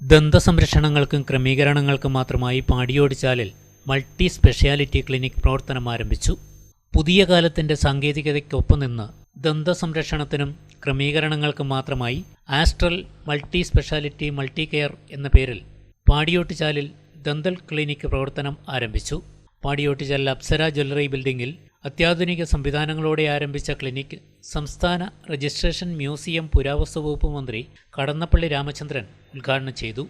ദന്തസംരക്ഷണങ്ങൾക്കും ക്രമീകരണങ്ങൾക്കും മാത്രമായി പാടിയോടിച്ചാലിൽ multi speciality clinic പ്രവർത്തനം ആരംഭിച്ചു. പുതിയ കാലത്തിന്റെ സാങ്കേതികതയ്ക്കൊപ്പം നിന്ന് ദന്തസംരക്ഷണത്തിനും ക്രമീകരണങ്ങൾക്കും മാത്രമായി Astral multi speciality multi care എന്ന പേരിൽ പാടിയോട്ടിച്ചാലിൽ ദന്തൽ ക്ലിനിക് പ്രവർത്തനം ആരംഭിച്ചു. പാടിയോട്ടിച്ചാൽ അപ്സര ജ്വല്ലറി ബിൽഡിംഗിൽ അത്യാധുനിക സംവിധാനങ്ങളോടെ ആരംഭിച്ച ക്ലിനിക് സംസ്ഥാന രജിസ്ട്രേഷൻ മ്യൂസിയം പുരാവസ്തു വകുപ്പ് മന്ത്രി കടന്നപ്പള്ളി രാമചന്ദ്രൻ ഉദ്ഘാടനം ചെയ്തു.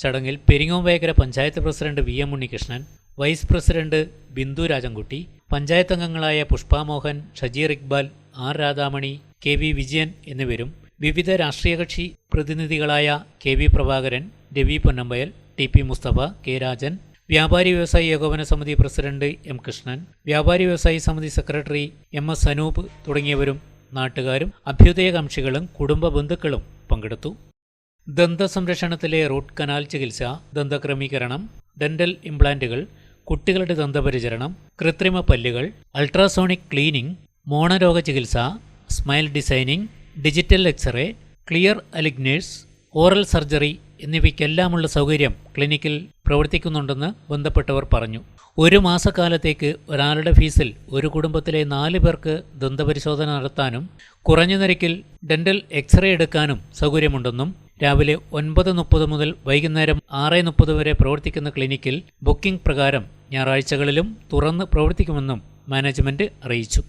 ചടങ്ങിൽ Peringomevayakkara panchayat president V M Unnikrishnan vice president Bindu Rajankutty panchayat അംഗങ്ങളായ Pushpamohan Shajeer Iqbal R Radhamani K V Vijayan എന്നിവരും വിവിധ രാഷ്ട്രീയ കക്ഷി പ്രതിനിധികളായ K V Prabhakaran Ravi Ponnambayal T P Musthafa K Rajan വ്യാപാരി വ്യവസായി ഏകോപന സമിതി പ്രസിഡന്റ് എം കൃഷ്ണൻ വ്യാപാരി വ്യവസായി സമിതി സെക്രട്ടറി എം എസ് അനൂപ് തുടങ്ങിയവരും നാട്ടുകാരും അഭ്യുദയകാംക്ഷികളും കുടുംബ ബന്ധുക്കളും പങ്കെടുത്തു. ദന്തസംരക്ഷണത്തിലെ റൂട്ട് കനാൽ ചികിത്സ ദന്തക്രമീകരണം ഡെന്റൽ ഇംപ്ലാന്റുകൾ കുട്ടികളുടെ ദന്തപരിചരണം കൃത്രിമ പല്ലുകൾ അൾട്രാസോണിക് ക്ലീനിംഗ് മോണരോഗ ചികിത്സ smile designing digital x-ray clear aligners oral surgery എന്നിവയ്ക്കെല്ലാമുള്ള സൗകര്യം ക്ലിനിക്കിൽ പ്രവർത്തിക്കുന്നുണ്ടെന്ന് ബന്ധപ്പെട്ടവർ പറഞ്ഞു. ഒരു മാസക്കാലത്തേക്ക് ഒരാളുടെ ഫീസിൽ ഒരു കുടുംബത്തിലെ നാല് പേർക്ക് ദന്തപരിശോധന നടത്താനും കുറഞ്ഞ നിരക്കിൽ ഡെന്റൽ എക്സ്റേ എടുക്കാനും സൗകര്യമുണ്ടെന്നും രാവിലെ ഒൻപത് മുപ്പത് മുതൽ വൈകുന്നേരം ആറ് മുപ്പത് വരെ പ്രവർത്തിക്കുന്ന ക്ലിനിക്കിൽ ബുക്കിംഗ് പ്രകാരം ഞായറാഴ്ചകളിലും തുറന്ന് പ്രവർത്തിക്കുമെന്നും മാനേജ്മെന്റ് അറിയിച്ചു.